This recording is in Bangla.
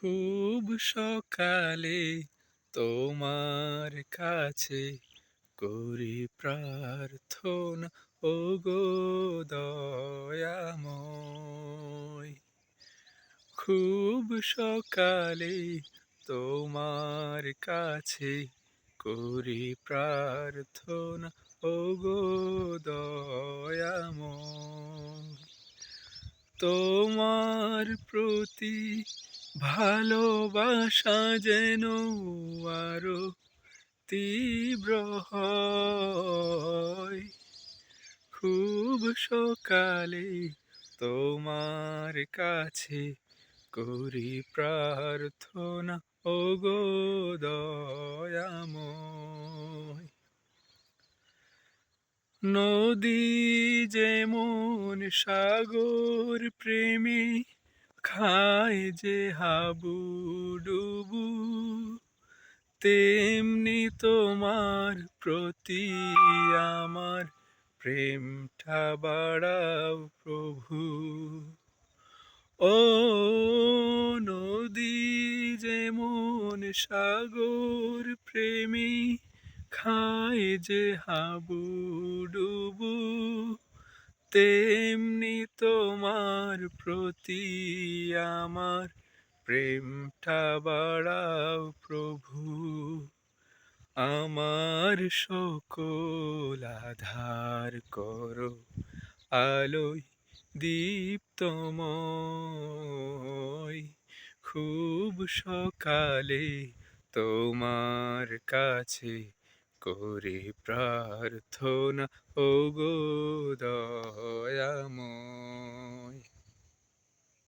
খুব সকালে তোমার কাছে করি প্রার্থনা। ও গো খুব সকালে তোমার কাছে করি প্রার্থনা। ও গো তোমার প্রতি ভালোবাসা যেন আরও তীব্র খুব সকালে তোমার কাছে করি প্রার্থনা ও গো নদী যেমন সাগর প্রেমী খায় যে হাবু ডুবু, তেমনি তোমার প্রতি আমার প্রেমটা বাড়াও প্রভু। ও নদী যেমন সাগর প্রেমী, খায় যে হাবু ডুবু তেমনি তোমার প্রতি আমার প্রেমটা বাড়াও প্রভু। আমার সকল আধার করো, আলোয় দীপ্তময়। খুব সকালে তোমার কাছে করি প্রার্থনা ও গো দয়াময়।